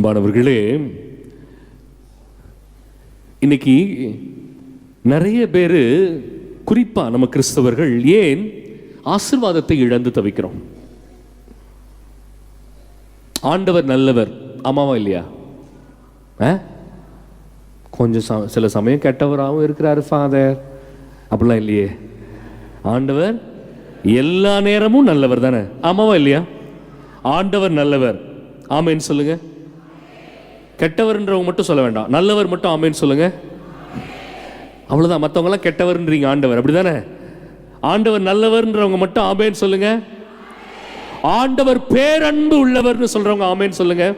அன்பானவர்களே இன்னைக்கு நிறைய பேர் குறிப்பா நம்ம கிறிஸ்தவர்கள் ஏன் ஆசிர்வாதத்தை இழந்து தவிக்கிறோம்? ஆண்டவர் நல்லவர் ஆமாவா இல்லையா? ஆ? கொஞ்சம் ச- சில சமயம் கெட்டவராகவும் இருக்கிறாரு ஃபாதர். அப்படிலாம் இல்லையே. ஆண்டவர் எல்லா நேரமும் நல்லவர் தானே? ஆமாவா இல்லையா? ஆண்டவர் நல்லவர். ஆமேன்னு சொல்லுங்கள் கெட்டவர்ன்றவங்க மட்டும் சொல்ல வேண்டாம். நல்லவர் மட்டும் ஆமேன்னு சொல்லுங்க. அவ்வளோதான் மற்றவங்களாம் கெட்டவர்ன்றீங்க ஆண்டவர். அப்படிதானே? ஆண்டவர் நல்லவர்ன்றவங்க மட்டும் ஆமேன்னு சொல்லுங்க. ஆண்டவர் பேரன்பு உள்ளவர்னு சொல்றவங்க ஆமேன்னு சொல்லுங்க.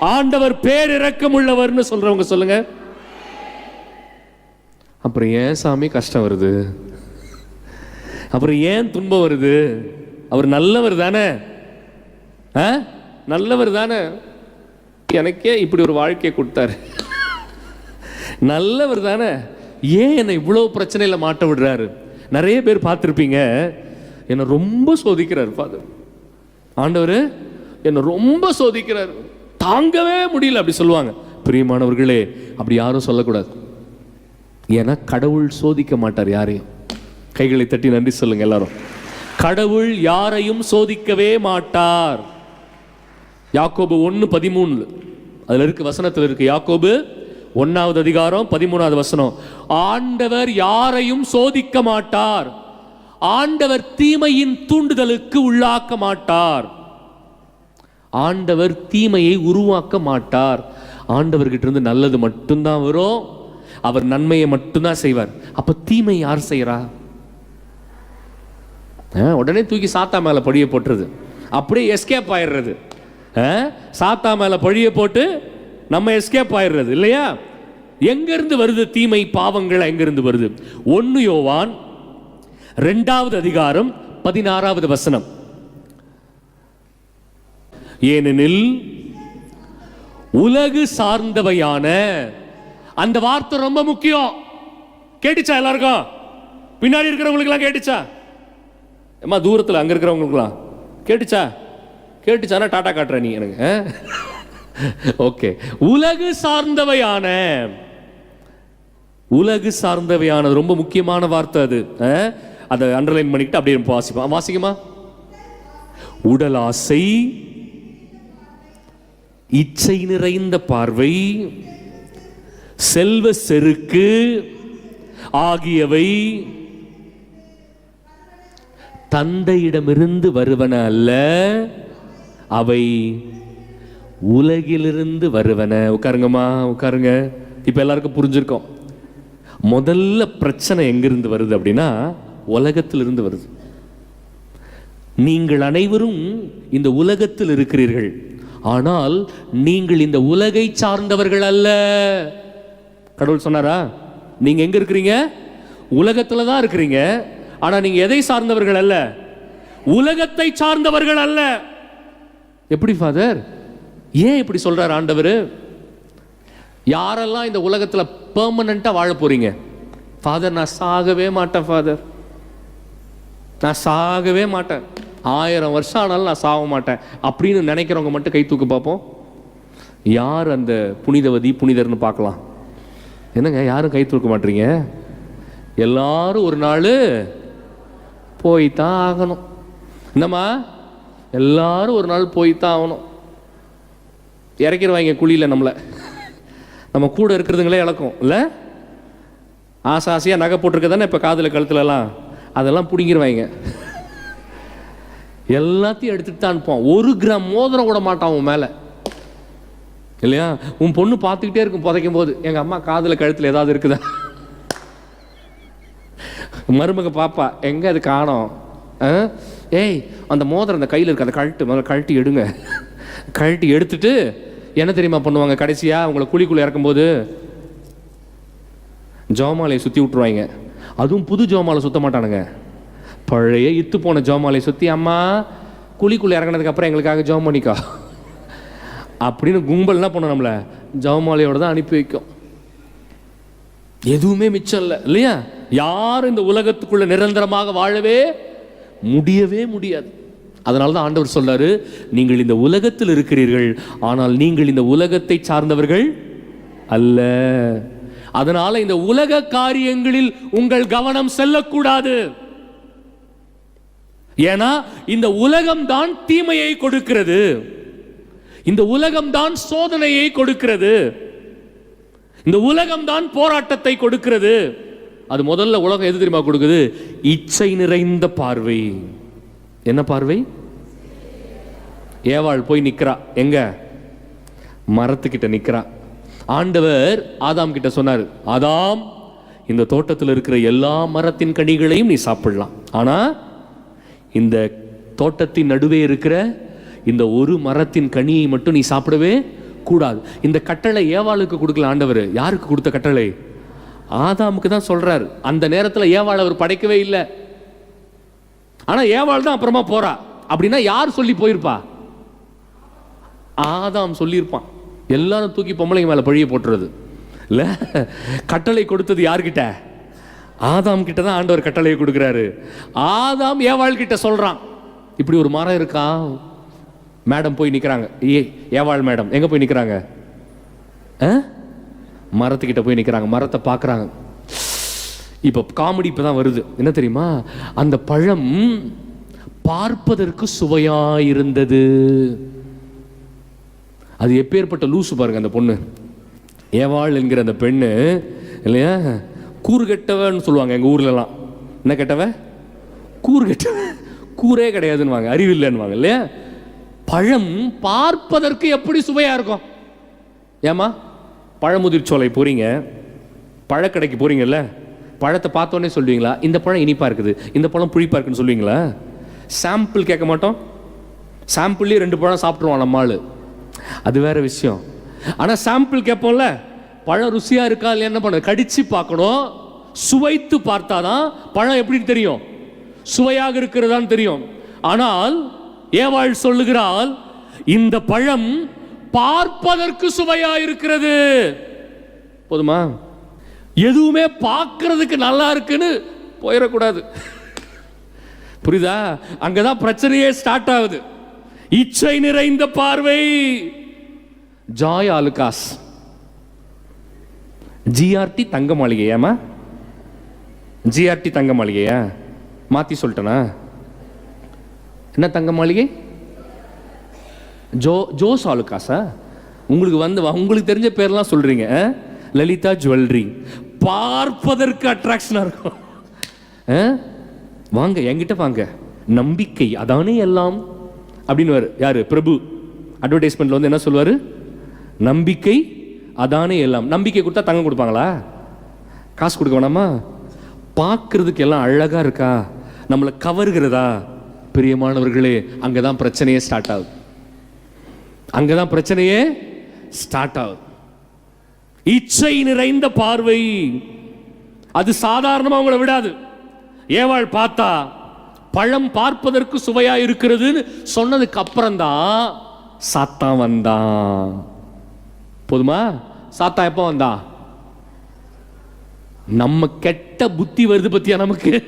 ஆண்டவர் பேரிறக்கம் உள்ளவர்னு சொல்றவங்க சொல்லுங்க. அப்புறம் ஏன் சாமி கஷ்டம் வருது? அப்புறம் ஏன் துன்பம் வருது? அவர் நல்லவர் தானே? ஆ? நல்லவர் தானே? எனக்கே இப்படி ஒரு வாழ்க்கையை கொடுத்தாரு. நல்லவர் தானே. ஏன் என்னை இவ்வளோ பிரச்சனையில் மாட்ட விடுறாரு? நிறைய பேர் பார்த்துருப்பீங்க. என்னை ரொம்ப சோதிக்கிறார் ஃபாதர் ஆண்டவர் என்னை ரொம்ப சோதிக்கிறார். தாங்கவே முடியல அப்படி சொல்லுவாங்க. பிரியமானவர்களே அப்படி யாரும் சொல்லக்கூடாது. ஏன்னா கடவுள் சோதிக்க மாட்டார் யாரையும். கைகளை தட்டி நன்றி சொல்லுங்க எல்லாரும். கடவுள் யாரையும் சோதிக்கவே மாட்டார். யாக்கோபு ஒன்று பதிமூணு அதில் இருக்கு வசனத்தில் இருக்கு யாக்கோபு ஒன்னாவது அதிகாரம் பதிமூணாவது வசனம். ஆண்டவர் யாரையும் சோதிக்க மாட்டார். ஆண்டவர் தீமையின் தூண்டுதலுக்கு உள்ளாக்க மாட்டார். ஆண்டவர் தீமையை உருவாக்க மாட்டார். ஆண்டவர்கிட்ட இருந்து நல்லது மட்டும்தான் வரும். அவர் நன்மையை மட்டும்தான் செய்வார். அப்ப தீமை யார் செய்யறா உடனே தூக்கி சாத்தா மேல படியை போட்டுறது அப்படியே எஸ்கேப் ஆயிடுறது. சாத்தா மேல பழிய போட்டு நம்ம எஸ்கேப் ஆயிடுறது இல்லையா? எங்கிருந்து வருது தீமை? பாவங்கள் எங்கிருந்து வருது? ஒன்னு யோவான் ரெண்டாவது அதிகாரம் பதினாறாவது வசனம். ஏனெனில் உலகு சார்ந்தவையான அந்த வார்த்தை ரொம்ப முக்கியம். கேட்டுச்சா எல்லாருக்கும்? பின்னாடி இருக்கிறவங்களுக்குலாம் கேட்டுச்சா? அம்மா தூரத்தில் அங்கே இருக்கிறவங்களுக்குலாம் கேட்டுச்சா? கேட்டுச்சானா டாட்டா காட்டுற நீ எனக்கு ஓகே. உலகு சார்ந்தவையான உலகு சார்ந்தவையானது ரொம்ப முக்கியமான வார்த்தை அது அதை அண்டர்லைன் பண்ணிக்கிட்டு அப்படியே வாசிப்போம். வாசிக்குமா உடல் ஆசை இச்சை நிறைந்த பார்வை செல்வ செருக்கு ஆகியவை தந்தையிடமிருந்து வருவன அல்ல அவை உலகிலிருந்து வருவன. உட்காருங்கம்மா உட்காருங்க. இப்போ எல்லாருக்கும் புரிஞ்சிருக்கோம். முதல்ல பிரச்சனை எங்கிருந்து வருது அப்படின்னா உலகத்திலிருந்து வருது. நீங்கள் அனைவரும் இந்த உலகத்தில் இருக்கிறீர்கள். ஆனால் நீங்கள் இந்த உலகை சார்ந்தவர்கள் அல்ல. கடவுள் சொன்னாரா? நீங்க எங்க இருக்கிறீங்க? உலகத்தில் தான் இருக்கிறீங்க. ஆனால் நீங்க எதை சார்ந்தவர்கள் அல்ல? உலகத்தை சார்ந்தவர்கள் அல்ல. எப்படி ஃபாதர் ஏன் இப்படி சொல்கிறார் ஆண்டவர்? யாரெல்லாம் இந்த உலகத்தில் பெர்மனண்டா வாழ போகிறீங்க ஃபாதர் நான் சாகவே மாட்டேன் ஃபாதர் நான் சாகவே மாட்டேன். ஆயிரம் வருஷம் ஆனாலும் நான் சாக மாட்டேன். அப்படின்னு நினைக்கிறவங்க மட்டும் கை தூக்கு பார்ப்போம். யார் அந்த புனிதவதி புனிதர்னு பார்க்கலாம். என்னங்க யாரும் கை தூக்க மாட்டீங்க? எல்லாரும் ஒரு நாள் போய்த்தான் ஆகணும். என்னம்மா? எல்லாரும் ஒரு நாள் போய்த்தான் ஆகணும். இறக்கிடுவாங்க குழியில் நம்மளை. நம்ம கூட இருக்கிறதுங்களே இழக்கும். இல்லை? ஆசை ஆசையாக நகை போட்டிருக்க தானே இப்போ காதில் கழுத்துலலாம்? அதெல்லாம் பிடிங்கிருவாங்க. எல்லாத்தையும் எடுத்துகிட்டு தான் அனுப்புவான் ஒரு கிராம் மோதிரம் விட மாட்டான் உன் மேலே. இல்லையா? உன் பொண்ணு பார்த்துக்கிட்டே இருக்கும் புதைக்கும் போது எங்கள் அம்மா காதில் கழுத்தில் ஏதாவது இருக்குதா? மருமக பாப்பா எங்கே அது காணோம்? ஆ? ஏய் அந்த மோதிரம் அந்த கையில் இருக்குது அதை கழட்டு முதல்ல கழட்டி எடுங்க. கழட்டி எடுத்துட்டு என்ன தெரியுமா பண்ணுவாங்க கடைசியாக உங்களை குழிக்குள்ளே இறக்கும்போது ஜோமாலையை சுற்றி விட்ருவாங்க அதுவும் புது ஜோமாலை சுத்த மாட்டானுங்க. பழைய இத்து போன ஜோமாலையை சுற்றி அம்மா குழிக்குள்ளே இறங்கினதுக்கப்புறம் எங்களுக்காக ஜோம் அப்படின்னு கும்பல் என்ன பண்ணும் நம்மளை? ஜவமாலையோட தான் அனுப்பி வைக்கும். எதுவுமே மிச்சம் இல்லை இல்லையா? யாரும் இந்த உலகத்துக்குள்ள நிரந்தரமாக வாழவே முடியவே முடியாது. அதனால தான் ஆண்டவர் சொல்றாரு நீங்கள் இந்த உலகத்தில் இருக்கிறீர்கள் ஆனால் நீங்கள் இந்த உலகத்தை சார்ந்தவர்கள் அல்ல. அதனால இந்த உலக காரியங்களில் உங்கள் கவனம் செல்லக்கூடாது. ஏன்னா இந்த உலகம் தான் தீமையை கொடுக்கிறது. இந்த உலகம் தான் சோதனையை கொடுக்கிறது. இந்த உலகம் தான் போராட்டத்தை கொடுக்கிறது. அது முதல்ல உலகம் எது தெரியுமா கொடுக்குது? இச்சை நிறைந்த பார்வை. என்ன பார்வை? ஏவாள் போய் நிற்கிறா எங்க? மரத்துக்கிட்ட நிற்கிறா ஆண்டவர் ஆதாம் கிட்ட சொன்னார் ஆதாம் இந்த தோட்டத்தில் இருக்கிற எல்லா மரத்தின் கனிகளையும் நீ சாப்பிடலாம். ஆனால் இந்த தோட்டத்தின் நடுவே இருக்கிற இந்த ஒரு மரத்தின் கனியை மட்டும் நீ சாப்பிடவே கூடாது. இந்த கட்டளை ஏவாளுக்கு கொடுக்கல ஆண்டவர். யாருக்கு கொடுத்த கட்டளை? ஆதாமுக்கு தான் சொல்றாரு. அந்த நேரத்தில் ஏவாள் அவர் படைக்கவே இல்லை. ஆனால் ஏவாள் தான் அப்புறமா போறா. அப்படின்னா யார் சொல்லி போயிருப்பா? ஆதாம் சொல்லியிருப்பான். எல்லாரும் தூக்கி பொம்பளைங்க மேலே பழிய போட்டுறது. இல்லை கட்டளை கொடுத்தது யார்கிட்ட? ஆதாம் கிட்ட தான் ஆண்டவர் கட்டளையை கொடுக்குறாரு. ஆதாம் ஏவாள் கிட்ட சொல்றான். இப்படி ஒரு மரம் இருக்கா? மேடம் போய் நிற்கிறாங்க ஏ ஏவாள் மேடம் எங்கே போய் நிற்கிறாங்க ஆ? மரத்துக்கிட்ட போய் நிற்கிறாங்க மரத்தை பார்க்குறாங்க. இப்போ காமெடி இப்போ தான் வருது. என்ன தெரியுமா? அந்த பழம் பார்ப்பதற்கு சுவையாயிருந்தது அது எப்பேற்பட்ட லூசு பாருங்க அந்த பொண்ணு. ஏவாள் என்கிற அந்த பெண்ணு இல்லையா? கூறு கெட்டவன்னு சொல்லுவாங்க எங்கள் ஊர்லலாம். என்ன கெட்டவ? கூறு கெட்டவ. கூரே கிடையாதுன்னுவாங்க. அறிவில்லைன்னுவாங்க இல்லையா? பழம் பார்ப்பதற்கு எப்படி சுவையாக இருக்கும்? ஏமா பழமுதிர்ச்சோலை போகிறீங்க பழக்கடைக்கு போகிறீங்கல்ல பழத்தை பார்த்தோன்னே சொல்லுவீங்களா? இந்த பழம் இனிப்பாக இருக்குது. இந்த பழம் புளிப்பாக இருக்குன்னு சொல்லுவீங்களா? சாம்பிள் கேட்க மாட்டோம். சாம்பிள்லேயே ரெண்டு பழம் சாப்பிட்ருவான் நம்ம அது வேற விஷயம். ஆனால் சாம்பிள் கேட்போம்ல? பழம் ருசியாக இருக்கா இல்லையா என்ன பண்ண கடித்து பார்க்கணும். சுவைத்து பார்த்தாதான் பழம் எப்படின்னு தெரியும்? சுவையாக இருக்கிறதான்னு தெரியும். ஆனால் ஏவாள் சொல்லுகிறாள் இந்த பழம் பார்ப்பதற்கு சுவையா இருக்கிறது போதுமா? எதுவுமே பார்க்கறதுக்கு நல்லா இருக்குன்னு போயிடக்கூடாது புரியுதா? அங்கதான் பிரச்சனையே ஸ்டார்ட் ஆகுது. இச்சை நிறைந்த பார்வை. ஜாய் அலுகாஸ் ஜிஆர்டி தங்க மாளிகையாமா ஜிஆர்டி தங்க மாளிகையா மாத்தி சொல்லிட்டனா? என்ன தங்க மாளிகை ஜோ ஜோஸ் ஆலுகாஸா உங்களுக்கு வந்து உங்களுக்கு தெரிஞ்ச பேர்லாம் சொல்கிறீங்க லலிதா ஜுவல்லரி. பார்ப்பதற்கு அட்ராக்ஷனாக இருக்கும். ஆ? வாங்க என்கிட்ட வாங்க. நம்பிக்கை அதானே எல்லாம்? அப்படின்னு யார்? பிரபு. அட்வர்டைஸ்மெண்ட்ல வந்து என்ன சொல்லுவார்? நம்பிக்கை அதானே எல்லாம். நம்பிக்கை கொடுத்தா தங்கம் கொடுப்பாங்களா? காசு கொடுக்க வேணாமா? பார்க்கறதுக்கு எல்லாம் அழகாக இருக்கா? நம்மளை கவர்கிறதா? பிரியமானவர்களே அங்கதான் பிரச்சனையே ஸ்டார்ட் ஆகுது. அங்கதான் பிரச்சனையே ஸ்டார்ட் ஆகுது. இச்சை நிறைந்த பார்வை. அது சாதாரணமாக அவங்கள விடாது. ஏவாள் பார்த்தா பழம் பார்ப்பதற்கு சுவையா இருக்கிறதுன்னு சொன்னதுக்கு அப்புறம்தான் சாத்தான் வந்தான் போதுமா? சாத்தா எப்போ வந்தா? நம்ம கெட்ட புத்தி வருது பத்தியா நமக்கு?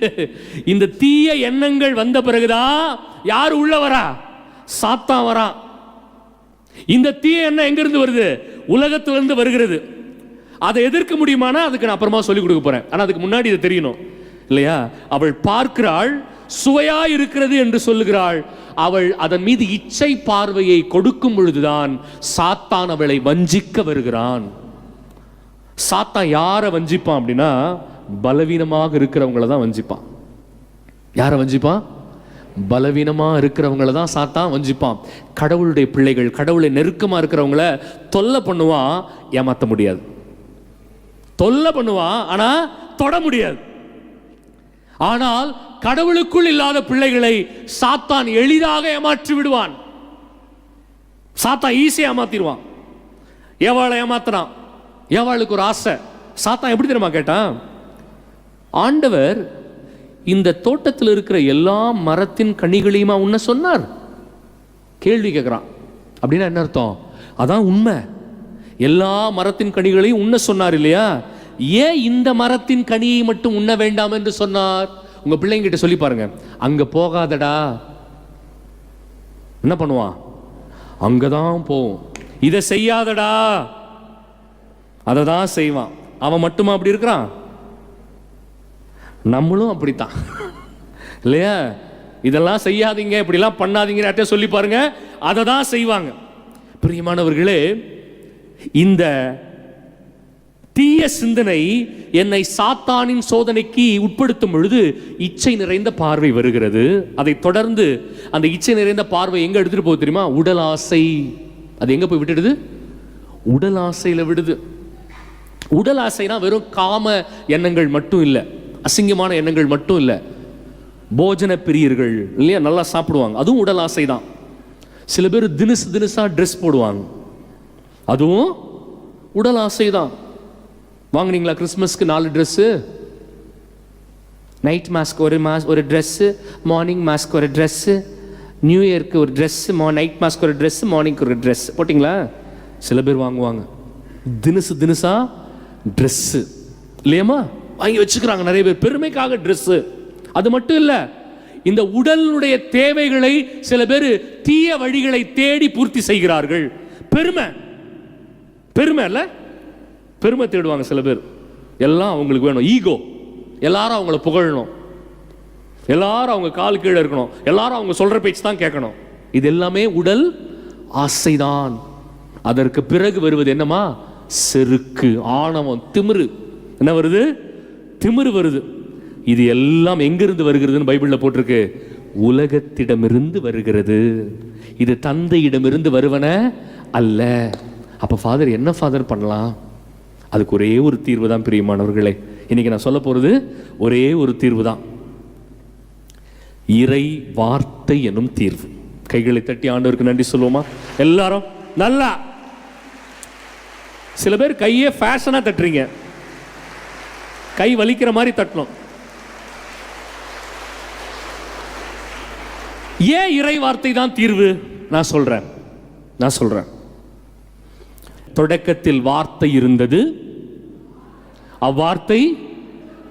இந்த தீய எண்ணங்கள் வந்த பிறகுதான் யார் உள்ள வரா? சாத்தான் வரான் இந்த தீய எண்ணம் எங்கிருந்து வருது? உலகத்திலிருந்து வருகிறது. அதை எதிர்க்க முடியுமானா? அதுக்கு நான் அப்புறமா சொல்லிக் கொடுக்க போறேன். ஆனா அதுக்கு முன்னாடி இதை தெரியணும். இல்லையா? அவள் பார்க்கிறாள் சுவையா இருக்கிறது என்று சொல்லுகிறாள். அவள் அதன் மீது இச்சை பார்வையை கொடுக்கும் பொழுதுதான் சாத்தான் அவளை வஞ்சிக்க வருகிறான். சாத்தான் யாரை வஞ்சிப்பான் அப்படின்னா பலவீனமாக இருக்கிறவங்கள தான் வஞ்சிப்பான். யாரை வஞ்சிப்பான்? பலவீனமா இருக்கிறவங்கள தான் சாத்தான் வஞ்சிப்பான். கடவுளுடைய பிள்ளைகள் கடவுளை நெருக்கமா இருக்கிறவங்கள தொல்லை பண்ணுவான் ஏமாத்த முடியாது. தொல்லை பண்ணுவான் ஆனா தொட முடியாது. ஆனால் கடவுளுக்குள் இல்லாத பிள்ளைகளை சாத்தான் எளிதாக ஏமாற்றி விடுவான். சாத்தான் ஈஸியாக ஏமாத்திடுவான் எவாளை ஏமாத்துறான்? ஏவாளுக்கு ஒரு ஆசை? சாத்தான் எப்படி தெரியுமா கேட்டான்? ஆண்டவர் இந்த தோட்டத்தில் இருக்கிற எல்லா மரத்தின் கனிகளையுமா உன்ன சொன்னார்? கேள்வி கேட்குறான் அப்படின்னா என்ன அர்த்தம்? அதான் உண்மை. எல்லா மரத்தின் கனிகளையும் உண்ண சொன்னார் இல்லையா? ஏன் இந்த மரத்தின் கனியை மட்டும் உண்ண வேண்டாம் என்று சொன்னார்? உங்க பிள்ளைங்கிட்ட சொல்லி பாருங்க. அங்க போகாதடா. என்ன பண்ணுவான்? அங்கதான் போவோம். இதை செய்யாதடா. அதை தான் செய்வான். அவன் மட்டுமா அப்படி இருக்கிறான்? நம்மளும் அப்படித்தான். இல்லையா? இதெல்லாம் செய்யாதீங்க இப்படிலாம் பண்ணாதீங்க சொல்லி பாருங்க அதை தான் செய்வாங்க. பிரியமானவர்களே இந்த தீய சிந்தனை என்னை சாத்தானின் சோதனைக்கு உட்படுத்தும் பொழுது இச்சை நிறைந்த பார்வை வருகிறது. அதை தொடர்ந்து அந்த இச்சை நிறைந்த பார்வை எங்க எடுத்துட்டு போகுது தெரியுமா? உடல் ஆசை அது எங்க போய் விட்டுடுது? உடல் ஆசையில விடுது. உடல் ஆசைனா வெறும் காம எண்ணங்கள் மட்டும் இல்லை. அசிங்கமான எண்ணங்கள் மட்டும் இல்லை. போஜன பிரியர்கள் இல்லையா? நல்லா சாப்பிடுவாங்க. அதுவும் உடல் ஆசை தான் சில பேர் தினுசு தினுசா ட்ரெஸ் போடுவாங்க. அதுவும் உடல் ஆசை தான் வாங்குனீங்களா கிறிஸ்மஸ்க்கு நாலு ட்ரெஸ்ஸு நைட் மாஸ்க் ஒரு மாஸ் ஒரு ட்ரெஸ்ஸு மார்னிங் மாஸ்க் ஒரு ட்ரெஸ்ஸு நியூ இயர்க்கு ஒரு ட்ரெஸ்ஸு மா நைட் மாஸ்க் ஒரு ட்ரெஸ்ஸு மார்னிங்க்கு ஒரு ட்ரெஸ் போட்டிங்களா? சில பேர் வாங்குவாங்க. தினுசு தினுசா ட்ரெஸ்ஸு இல்லையம்மா? வாங்கி வச்சுக்கிறாங்க நிறைய பேர். பெருமைக்காக ட்ரெஸ்ஸு அது மட்டும் இல்லை இந்த உடலுடைய தேவைகளை சில பேர் தீய வழிகளை தேடி பூர்த்தி செய்கிறார்கள். பெருமை. பெருமை இல்லை? பெருமை தேடுவாங்க சில பேர். எல்லாம் அவங்களுக்கு வேணும். ஈகோ எல்லாரும் அவங்கள புகழணும். எல்லாரும் அவங்க கால் கீழே இருக்கணும். எல்லாரும் அவங்க சொல்ற பேச்சு தான் கேட்கணும். இது எல்லாமே உடல் ஆசைதான். அதற்கு பிறகு வருவது என்னமா செருக்கு ஆணவம் திமிரு. என்ன வருது? திமிரு வருது. இது எல்லாம் எங்கிருந்து வருகிறதுன்னு பைபிளில் போட்டிருக்கு. உலகத்திடமிருந்து வருகிறது. இது தந்தையிடமிருந்து வருவன அல்ல. அப்போ ஃபாதர் என்ன ஃபாதர் பண்ணலாம்? அதுக்கு ஒரே ஒரு தீர்வு தான் பிரியமானவர்களே. இன்னைக்கு நான் சொல்ல போகிறது ஒரே ஒரு தீர்வு தான் இறை வார்த்தை எனும் தீர்வு. கைகளை தட்டி ஆண்டவருக்கு நன்றி சொல்லுவோமா? எல்லாரும் நல்லா. சில பேர் கையே ஃபேஷனாக தட்டுறீங்க. கை வலிக்கிற மாதிரி தட்டணும். ஏன் இறை வார்த்தை தான் தீர்வு? நான் சொல்றேன். நான் சொல்றேன். தொடக்கத்தில் வார்த்தை இருந்தது. அவ்வார்த்தை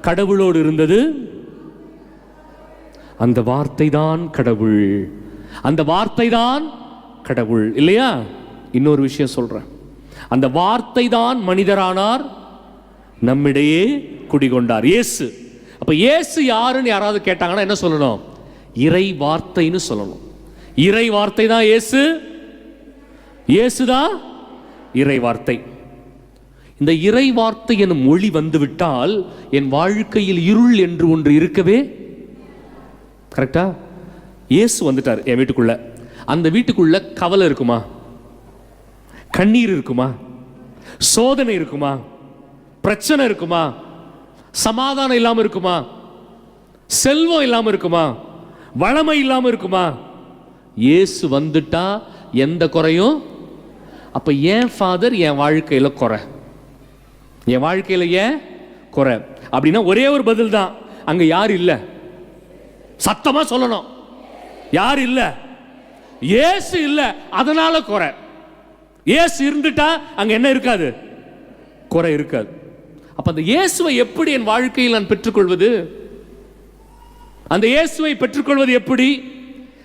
கடவுளோடு இருந்தது. அந்த வார்த்தை தான் கடவுள். அந்த வார்த்தை தான் கடவுள். இல்லையா? இன்னொரு விஷயம் சொல்றேன். அந்த வார்த்தை தான் மனிதரானார். நம்மிடையே குடிகொண்டார். இயேசு. அப்போ இயேசு யாருன்னு யாராவது கேட்டாங்கன்னா என்ன சொல்லணும்? இறை வார்த்தைன்னு சொல்லணும். இறை வார்த்தை தான் இயேசு. இயேசுதான் இறை வார்த்தை. இந்த இறை வார்த்தை எனும் மொழி வந்துவிட்டால் என் வாழ்க்கையில் இருள் என்று ஒன்று இருக்கவே கரெக்டா? இயேசு வந்துட்டார் என் வீட்டுக்குள்ள. அந்த வீட்டுக்குள்ள கவலை இருக்குமா? கண்ணீர் இருக்குமா? சோதனை இருக்குமா? பிரச்சனை இருக்குமா? சமாதானம் இல்லாமல் இருக்குமா? செல்வம் இல்லாமல் இருக்குமா? வளமை இல்லாமல் இருக்குமா? இயேசு வந்துட்டா எந்த குறையும்? அப்போ ஏன் ஃபாதர் என் வாழ்க்கையில் குறை? என் வாழ்க்கையில் ஏன் குறை? அப்படின்னா ஒரே ஒரு பதில் தான். அங்கே யார் இல்லை? சத்தமாக சொல்லணும். யார் இல்லை? ஏசு இல்லை. அதனால குறை. ஏசு இருந்துட்டா அங்கே என்ன இருக்காது? குறை இருக்காது. அப்போ அந்த இயேசுவை எப்படி என் வாழ்க்கையில் நான் பெற்றுக்கொள்வது? அந்த இயேசுவை பெற்றுக்கொள்வது எப்படி?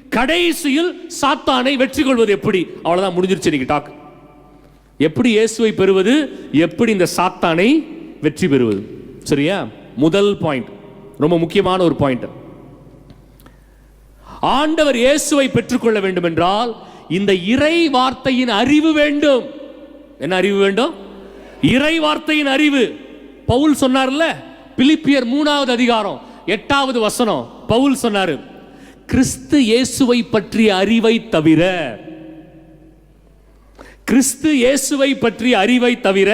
கடைசியில் சாத்தானை வெற்றி கொள்வது எப்படி? அவ்வளோதான் முடிஞ்சிருச்சு இன்னைக்கு டாக். எப்படி இயேசுவை பெறுவது? எப்படி இந்த சாத்தானை வெற்றி பெறுவது? சரியா? முதல் பாயிண்ட். ரொம்ப முக்கியமான ஒரு பாயிண்ட். ஆண்டவர் இயேசுவை பெற்றுக்கொள்ள வேண்டும் என்றால் இந்த இறை வார்த்தையின் அறிவு வேண்டும். என்ன அறிவு வேண்டும்? இறை வார்த்தையின் அறிவு. பவுல் சொன்னார்ல? பிலிப்பியர் மூணாவது அதிகாரம் எட்டாவது வசனம். பவுல் சொன்னாரு கிறிஸ்து இயேசுவை பற்றிய அறிவை தவிர கிறிஸ்து இயேசுவை பற்றிய அறிவை தவிர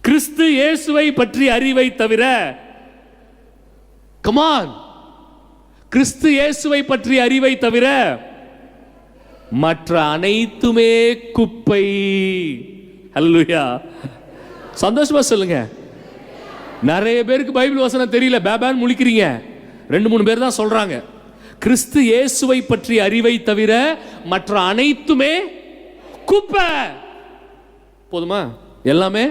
கிறிஸ்து இயேசுவை பற்றிய அறிவை தவிர கமான் கிறிஸ்து இயேசுவை பற்றிய அறிவை தவிர மற்ற அனைத்துமே குப்பை. அல்லுயா சந்தோஷமா சொல்லுங்க. நிறைய பேருக்கு பைபிள் வசனம் தெரியல. பேபான் முழிக்கிறீங்க. ரெண்டு மூணு பேர் தான் சொல்றாங்க. கிறிஸ்து இயேசுவை பற்றிய அறிவை தவிர மற்ற அனைத்துமே குப்பை. போதுமா? எல்லாமே?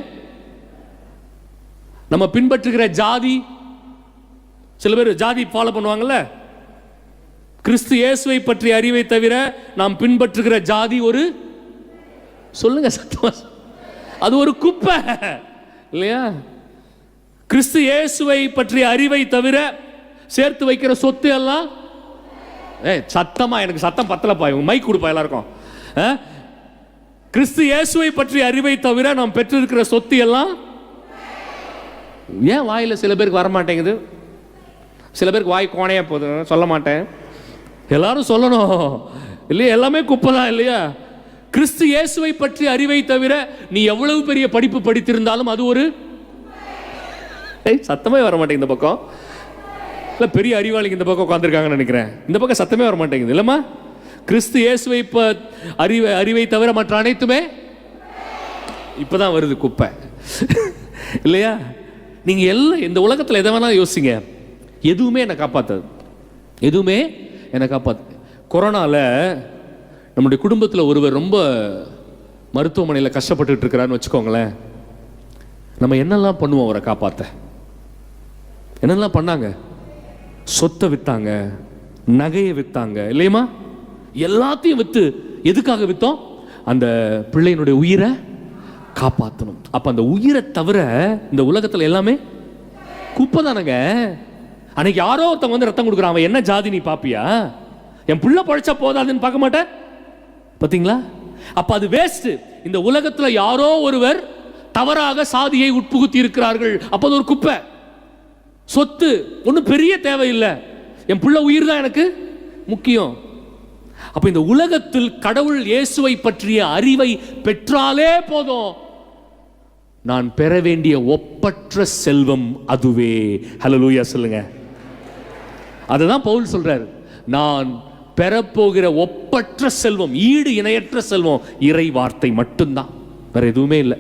நம்ம பின்பற்றுகிற ஜாதி சில பேர் ஜாதி ஃபாலோ பண்ணுவாங்கல்ல? கிறிஸ்து இயேசுவை பற்றிய அறிவை தவிர நாம் பின்பற்றுகிற ஜாதி ஒரு சொல்லுங்க சத்தமா அது ஒரு குப்பை. இல்லையா? கிறிஸ்து இயேசுவை பற்றிய அறிவை தவிர சேர்த்து வைக்கிற சொத்து எல்லாம்? ஏ சத்தமா எனக்கு சத்தம் பத்தலப்பா இவங்க மைக் கொடுப்பா எல்லாருக்கும். ஆ? கிறிஸ்து இயேசுவை பற்றிய அறிவை தவிர நாம் பெற்றிருக்கிற சொத்து எல்லாம்? ஏன் வாயில் சில பேருக்கு வர மாட்டேங்குது சில பேருக்கு வாய் கோணையா போகுது. சொல்ல மாட்டேன். எல்லாரும் சொல்லணும். இல்லையா? எல்லாமே குப்பை தான் இல்லையா? கிறிஸ்து இயேசுவை பற்றி அறிவை தவிர நீ எவ்வளவு பெரிய படிப்பு படித்திருந்தாலும் அது ஒரு ஏய் சத்தமே வர மாட்டேங்குது இந்த பக்கம். இல்லை பெரிய அறிவாளிங்க இந்த பக்கம் உட்காந்துருக்காங்கன்னு நினைக்கிறேன். இந்த பக்கம் சத்தமே வர மாட்டேங்குது இல்லைம்மா? கிறிஸ்து இயேசுவை ப அறிவை அறிவை தவிர மற்ற அனைத்துமே இப்பதான் வருது குப்பை. இல்லையா? நீங்க எல்லாம் இந்த உலகத்தில் எதை வேணாலும் யோசிங்க. எதுவுமே என்னை காப்பாத்தாது. எதுவுமே என்னை காப்பாத்து கொரோனால நம்முடைய குடும்பத்தில் ஒருவர் ரொம்ப மருத்துவமனையில் கஷ்டப்பட்டுட்டு இருக்கிறான்னு வச்சுக்கோங்களேன். நம்ம என்னெல்லாம் பண்ணுவோம் அவரை காப்பாற்ற என்னெல்லாம் பண்ணாங்க? சொத்தை வித்தாங்க நகையை வித்தாங்க இல்லையுமா? எல்லாத்தையும் வித்து எதுக்காக வித்தோம்? அந்த பிள்ளையினுடைய உயிரை காப்பாற்றணும் அப்ப அந்த உயிரை தவிர இந்த உலகத்தில் எல்லாமே குப்பை தானங்க. அன்னைக்கு யாரோ ஒருத்தவங்க வந்து ரத்தம் கொடுக்குறான். அவன் என்ன ஜாதி நீ பாப்பியா? என் பிள்ளை பழைச்சா போதாதுன்னு பார்க்க மாட்டேன்? பார்த்தீங்களா அப்போ அது வேஸ்ட் இந்த உலகத்தில் யாரோ ஒருவர் தவறாக சாதியை உட்புகுத்தி இருக்கிறார்கள். அப்போ அது ஒரு குப்பை. சொத்து. ஒன்றும் பெரிய தேவையில்லை. என் பிள்ளை உயிர் தான் எனக்கு முக்கியம். அப்போ இந்த உலகத்தில் கடவுள் இயேசுவை பற்றிய அறிவை பெற்றாலே போதும். நான் பெற வேண்டிய ஒப்பற்ற செல்வம் அதுவே. ஹலோ லூயா சொல்லுங்க. அதுதான் பவுல் சொல்றாரு. நான் பெறப்போகிற ஒப்பற்ற செல்வம் ஈடு இணையற்ற செல்வம் இறை வார்த்தை மட்டும்தான். வேற எதுவுமே இல்லை.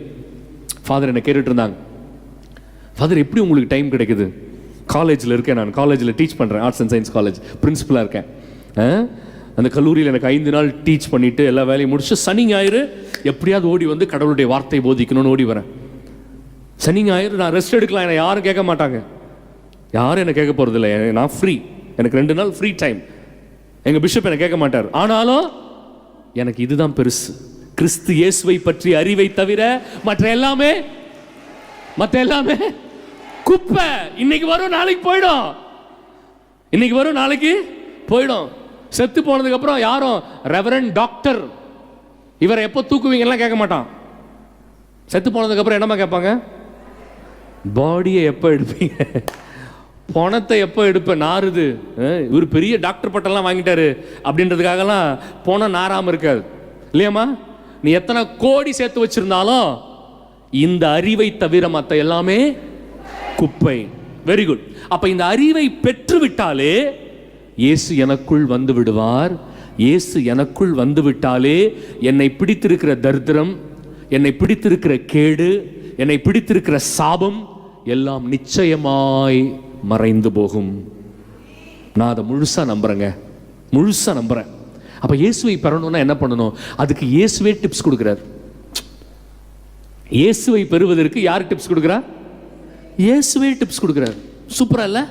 ஃபாதர் என்ன கேட்டுட்டு இருந்தாங்க. ஃபாதர் எப்படி உங்களுக்கு டைம் கிடைக்குது? காலேஜில் இருக்கேன் நான். காலேஜில் டீச் பண்ணுறேன் ஆர்ட்ஸ் அண்ட் சயின்ஸ் காலேஜ் பிரின்ஸிபலாக இருக்கேன். ஆ? அந்த கல்லூரியில் எனக்கு ஐந்து நாள் டீச் பண்ணிவிட்டு எல்லா வேலையும் முடிச்சு சனி ஞாயிறு எப்படியாவது ஓடி வந்து கடவுளுடைய வார்த்தை போதிக்கணும்னு ஓடி வரேன். சனி ஞாயிறு நான் ரெஸ்ட் எடுக்கலாம். என்னை யாரும் கேட்க மாட்டாங்க. யாரும் என்னை கேட்க போகிறதில்ல நான் ஃப்ரீ எனக்கு ரெண்டு நாள் ஃப்ரீ டைம் எங்கள் பிஷப் என்னை கேட்க மாட்டார். ஆனாலும் எனக்கு இதுதான் பெருசு. கிறிஸ்து இயேசுவை பற்றி அறிவை தவிர மற்ற எல்லாமே மற்ற எல்லாமே குப்பை. இன்னைக்கு வரும் நாளைக்கு போயிடும். இன்னைக்கு வரும் நாளைக்கு போயிடும். செத்து போனதுக்கு அப்புறம் யாரும் ரெவரன் டாக்டர் இவரை எப்போ தூக்குவீங்கலாம் கேட்க மாட்டான். செத்து போனதுக்கு அப்புறம் என்னமா கேட்பாங்க? பாடியை எப்போ எடுப்பீங்க? பணத்தை எப்போ எடுப்பேன் நாறுது. இவர் பெரிய டாக்டர் பட்டம்லாம் வாங்கிட்டாரு. அப்படின்றதுக்காகலாம் பணம் நாராமல் இருக்காது இல்லையாம்மா? நீ எத்தனை கோடி சேர்த்து வச்சிருந்தாலும் இந்த அறிவை தவிர மற்ற எல்லாமே குப்பை. வெரி குட் அப்போ இந்த அறிவை பெற்று விட்டாலே இயேசு எனக்குள் வந்து விடுவார். இயேசு எனக்குள் வந்து விட்டாலே என்னை பிடித்திருக்கிற தரித்திரம் என்னை பிடித்திருக்கிற கேடு என்னை பிடித்திருக்கிற சாபம் எல்லாம் நிச்சயமாய் மறைந்து போகும். நான் அதை முழுசாக நம்புறேங்க. முழுசாக நம்புறேன். அப்போ இயேசுவை பெறணும்னா என்ன பண்ணணும்? அதுக்கு இயேசுவே டிப்ஸ் கொடுக்குறார். இயேசுவை பெறுவதற்கு யார் டிப்ஸ் கொடுக்குறா? இயேசுவே டிப்ஸ் கொடுக்குறார். சூப்பரா இல்லை?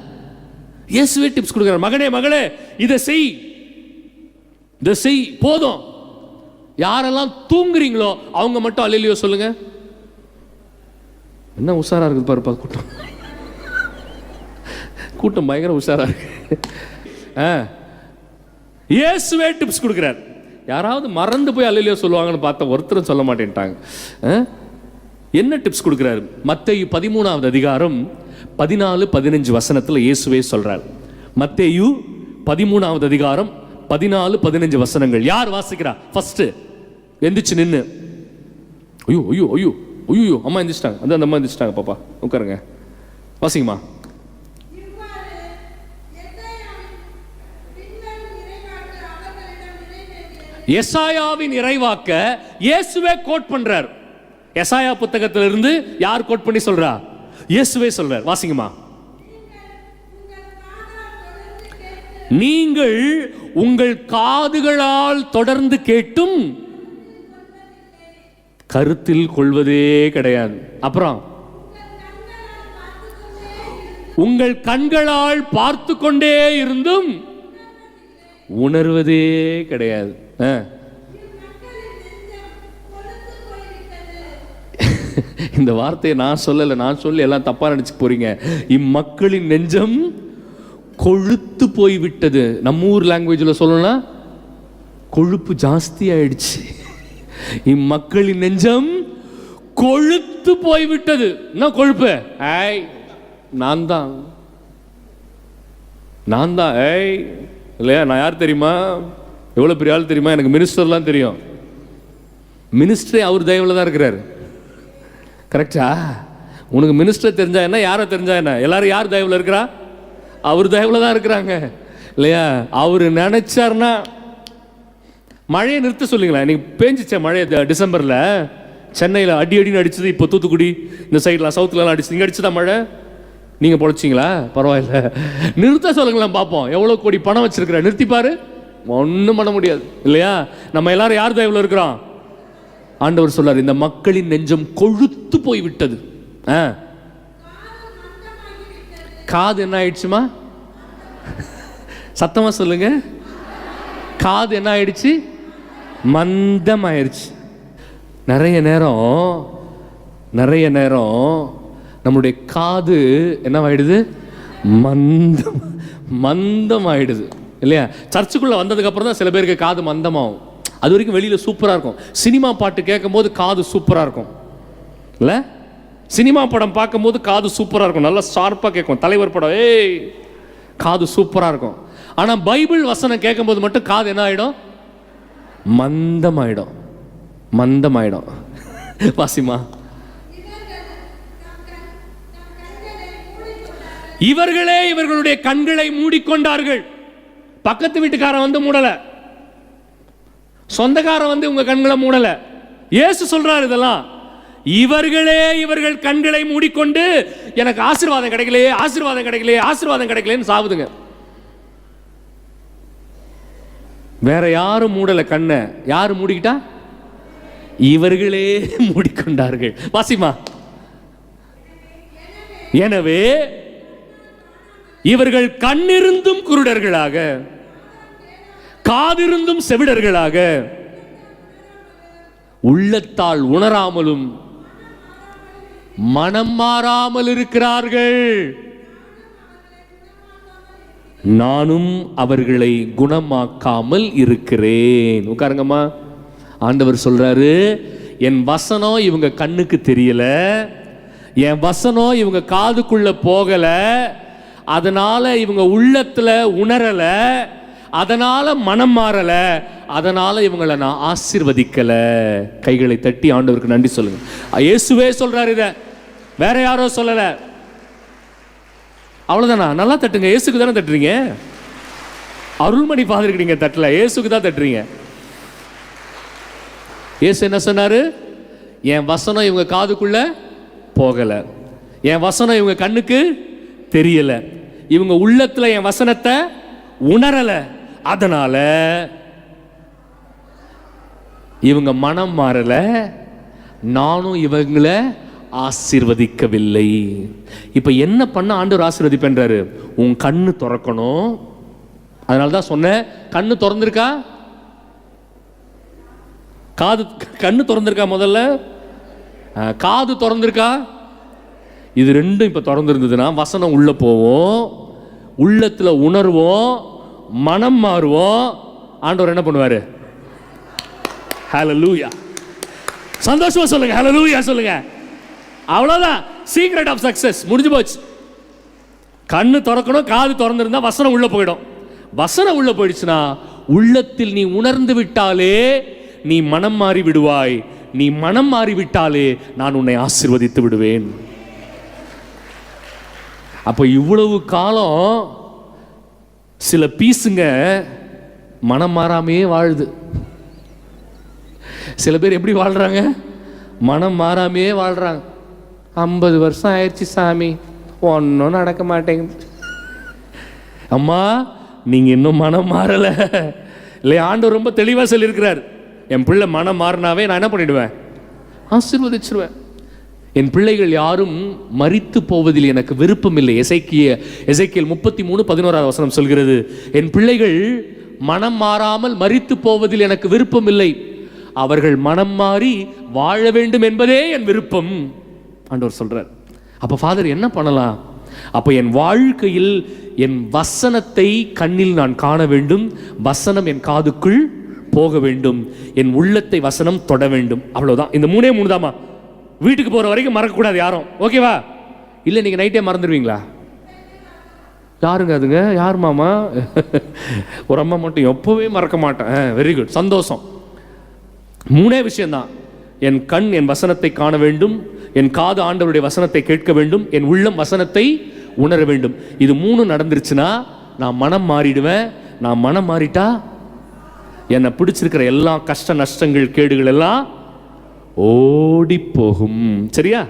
இயேசுவே டிப்ஸ் கொடுக்குறார். மகனே மகளே இதை செய். இதை செய். போதும். யாரெல்லாம் தூங்குறீங்களோ அவங்க மட்டும் அல்லையோ சொல்லுங்க. என்ன உஷாரா இருக்குது பாருப்பா கூட்டம். கூட்டம் பயங்கர உஷாரா இருக்கு. ஆ. இயேசுவே டிப்ஸ் கொடுக்குறார். யாராவது மறந்து போய் அல்லையோ சொல்லுவாங்கன்னு பார்த்தா ஒருத்தரும் சொல்ல மாட்டேன்ட்டாங்க. ஆ? என்ன டிப்ஸ் கொடுக்குறாரு? மத்தேயு பதிமூணாவது அதிகாரம் பதினாலு பதினஞ்சு வசனத்தில் இயேசுவே சொல்கிறார் மத்தேயு பதிமூணாவது அதிகாரம் பதினாலு பதினஞ்சு வசனங்கள். யார் வாசிக்கிறா? ஃபஸ்ட்டு எந்திரிச்சு நின்று ஐயோ ஐயோ ஐயோ ஐயோ அம்மா எந்திரிச்சிட்டாங்க. அந்த அந்த அம்மா எந்திரிச்சிட்டாங்க பாப்பா. உட்காருங்க. வாசிங்கம்மா. எசாயாவின் இறைவாக்க இயேசுவே கோட் பண்றார். எசாயா புத்தகத்திலிருந்து யார் கோட் பண்ணி சொல்றா? இயேசுவே சொல்றார். வாசிங்கம்மா. நீங்கள் உங்கள் காதுகளால் தொடர்ந்து கேட்டும் கருத்தில் கொள்வதே கிடையாது. அப்புறம் உங்கள் கண்களால் பார்த்து கொண்டே இருந்தும் உணர்வதே கிடையாது. இந்த வார்த்தையை நான் சொல்லலை நான் சொல்லி எல்லாம் தப்பாக நினச்சி போறீங்க. இம்மக்களின் நெஞ்சம் கொழுத்து போய் விட்டது நம்ம ஊர் லாங்குவேஜில் சொல்லணும்னா கொழுப்பு ஜாஸ்தி ஆயிடுச்சு. இம்மக்களின் நெஞ்சம் கொழுத்து போய் விட்டது என்ன கொழுப்பு? ஐய் நான் தான். நான் தான். ஏய் இல்லையா? நான் யார் தெரியுமா? எவ்வளோ பெரிய ஆள் தெரியுமா? எனக்கு மினிஸ்டர்லாம் தெரியும். மினிஸ்டரே அவர் தயவில் தான் இருக்கிறார். கரெக்டா உனக்கு மினிஸ்டர் தெரிஞ்சா என்ன? யாரை தெரிஞ்சா என்ன? எல்லாரும் யார் தயவில் இருக்கிறா? அவர் தயவில் தான் இருக்கிறாங்க. இல்லையா? அவர் நினைச்சாருன்னா மழையை நிறுத்த சொல்லுங்களேன். இன்னைக்கு பேஞ்சிச்சே மழை டிசம்பரில் சென்னையில் அடி அடின்னு அடிச்சது இப்போ தூத்துக்குடி இந்த சைட்லாம் சவுத்துலலாம் அடிச்சு நீங்கள் அடிச்சதா மழை? நீங்கள் பொழைச்சிங்களா? பரவாயில்ல. நிறுத்த சொல்லுங்களேன் பார்ப்போம் எவ்வளோ கோடி பணம் வச்சிருக்கிற நிறுத்திப்பாரு. ஒன்றும் பண்ண முடியாது. இல்லையா? நம்ம எல்லாரும் யார் தயவில் இருக்கிறோம்? ஆண்டவர் சொல்றார் இந்த மக்களின் நெஞ்சம் கொழுத்து போய் விட்டது ஆ. காது என்ன ஆயிடுச்சுமா? சத்தமா சொல்லுங்க. காது என்ன ஆயிடுச்சு? மந்தம் ஆயிடுச்சு நிறைய நேரம் நிறைய நேரம் நம்முடைய காது என்னவாயிடுது? மந்தம் மந்தம் ஆயிடுது இல்லையா? சர்ச்சுக்குள்ள வந்ததுக்கு அப்புறம் தான் சில பேருக்கு காது மந்தமாகும். அது வரைக்கும் வெளியில சூப்பரா இருக்கும். சினிமா பாட்டு கேட்கும்போது காது சூப்பரா இருக்கும். இல்ல? சினிமா படம் பார்க்கும்போது காது சூப்பரா இருக்கும். நல்லா ஷார்ப்பா கேட்கும். தலைவர் படம் ஏய் காது சூப்பரா இருக்கும். ஆனா பைபிள் வசனம் கேட்கும்போது மட்டும் காது என்ன ஆயிடும்? மந்தமாயிடும். மந்தமாயிடும். வாசிமா. இவர்களே இவர்களுடைய கண்களை மூடிக்கொண்டார்கள். பக்கத்து வீட்டுக்காரன் வந்து மூடல. சொந்தக்காரன் வந்து உங்க கண்களை மூடல. இயேசு சொல்றாரு இதெல்லாம். இவர்களே இவர்கள் கண்களை மூடிக்கொண்டு எனக்கு ஆசீர்வாதம் கிடைக்கலையே ஆசீர்வாதம் கிடைக்கலையே ஆசீர்வாதம் கிடைக்கலன்னு சாவுதுங்க. வேற யாரும் மூடல கண்ணை. யாரு மூடிக்கிட்டா? இவர்களே மூடிக்கொண்டார்கள். வாசிமா எனவே இவர்கள் கண்ணிருந்தும் குருடர்களாக காதிருந்தும் செவிடர்களாக உள்ளத்தால் உணராமலும் மனம் மாறாமல் இருக்கிறார்கள். நானும் அவர்களை குணமாக்காமல் இருக்கிறேன். உட்காருங்கம்மா. ஆண்டவர் சொல்றாரு என் வசனம் இவங்க கண்ணுக்கு தெரியல. என் வசனம் இவங்க காதுக்குள்ள போகல. அதனால இவங்க உள்ளத்தில் உணரலை அதனால மனம் மாறல அதனால இவங்களை நான் ஆசீர்வதிக்கல. கைகளை தட்டி ஆண்டவருக்கு நன்றி சொல்லுங்க. இயேசுவே சொல்றாரு இத. வேற யாரோ சொல்லல. அவ்வளவுதானா? நல்லா தட்டுங்க. இயேசுக்கு தானே தட்டுறீங்க? அருள்மணி ஃபாதருக்கு நீங்க தட்டல. இயேசுக்கு தான் தட்டுறீங்க. இயேசு என்ன சொன்னாரு? என் வசனம் இவங்க காதுக்குள்ள போகல. என் வசனம் இவங்க கண்ணுக்கு தெரியல. இவங்க உள்ளத்துல என் வசனத்தை உணரல. அதனால இவங்க மனம் மாறல. நானும் இவங்களை ஆசீர்வதிக்கவில்லை. இப்ப என்ன பண்ண ஆண்டவர் ஆசிர்வதிப்பேன்றாரு? உன் கண்ணு திறக்கணும். அதனால தான் சொன்னேன் கண்ணு திறந்திருக்கா? காது கண்ணு திறந்திருக்கா முதல்ல? காது திறந்திருக்கா? இது ரெண்டும் இப்போ திறந்திருந்ததுன்னா வசனம் உள்ளே போவோம் உள்ளத்தில் உணர்வோம் மனம் மாறுவோம். ஆண்டவர் என்ன பண்ணுவாரு? லூயா சந்தோஷமா சொல்லுங்க லூயா சொல்லுங்க. அவ்வளோதான் சீக்ரெட் ஆஃப் சக்ஸஸ் முடிஞ்சு போச்சு. கண்ணு திறக்கணும் காது திறந்துருந்தா வசனம் உள்ளே போயிடும். வசனம் உள்ளே போயிடுச்சுன்னா உள்ளத்தில் நீ உணர்ந்து விட்டாலே நீ மனம் மாறி விடுவாய். நீ மனம் மாறி விட்டாலே நான் உன்னை ஆசீர்வதித்து விடுவேன். அப்போ இவ்வளவு காலம் சில பீஸுங்க மனம் மாறாமையே வாழுது. சில பேர் எப்படி வாழ்கிறாங்க மனம் மாறாமையே வாழ்கிறாங்க ஐம்பது வருஷம் ஆயிடுச்சு சாமி. ஒன்றும் நடக்க மாட்டேங்குது. அம்மா நீங்கள் இன்னும் மனம் மாறலை. இல்லையா ஆண்டு ரொம்ப தெளிவாக சொல்லியிருக்கிறார். என் பிள்ளை மனம் மாறினாவே நான் என்ன பண்ணிவிடுவேன் ஆசீர்வதிச்சிருவேன். என் பிள்ளைகள் யாரும் மறித்து போவதில் எனக்கு விருப்பம் இல்லை எசைக்கிய எசைக்கியல் முப்பத்தி மூணு பதினோராவது வசனம் சொல்கிறது என் பிள்ளைகள் மனம் மாறாமல் மறித்து போவதில் எனக்கு விருப்பம் இல்லை அவர்கள் மனம் மாறி வாழ வேண்டும் என்பதே என் விருப்பம். ஆண்டவர் சொல்றார். அப்போ ஃபாதர் என்ன பண்ணலாம்? அப்போ என் வாழ்க்கையில் என் வசனத்தை கண்ணில் நான் காண வேண்டும். வசனம் என் காதுக்குள் போக வேண்டும். என் உள்ளத்தை வசனம் தொட வேண்டும். அவ்வளோதான் இந்த மூணே மூணு தாமா வீட்டுக்கு போகிற வரைக்கும் மறக்கக்கூடாது யாரும். ஓகேவா இல்லை நீங்கள் நைட்டே மறந்துடுவீங்களா? யாருங்க அதுங்க? யார் மாமா? ஒரு அம்மா மட்டும் எப்போவே மறக்க மாட்டேன். வெரி குட் சந்தோஷம். மூணே விஷயந்தான் என் கண் என் வசனத்தை காண வேண்டும். என் காது ஆண்டவருடைய வசனத்தை கேட்க வேண்டும். என் உள்ளம் வசனத்தை உணர வேண்டும். இது மூணு நடந்துருச்சுன்னா நான் மனம் மாறிடுவேன். நான் மனம் மாறிட்டா என்னை பிடிச்சிருக்கிற எல்லா கஷ்ட நஷ்டங்கள் கேடுகள் எல்லாம் ஓடி போகும் சரியா?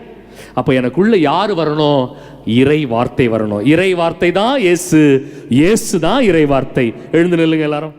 அப்போ எனக்குள்ள யார் வரணும்? இறை வார்த்தை வரணும். இறை வார்த்தை தான் இயேசு. இயேசு தான் இறை வார்த்தை எழுந்து நில்லுங்க எல்லாரும்.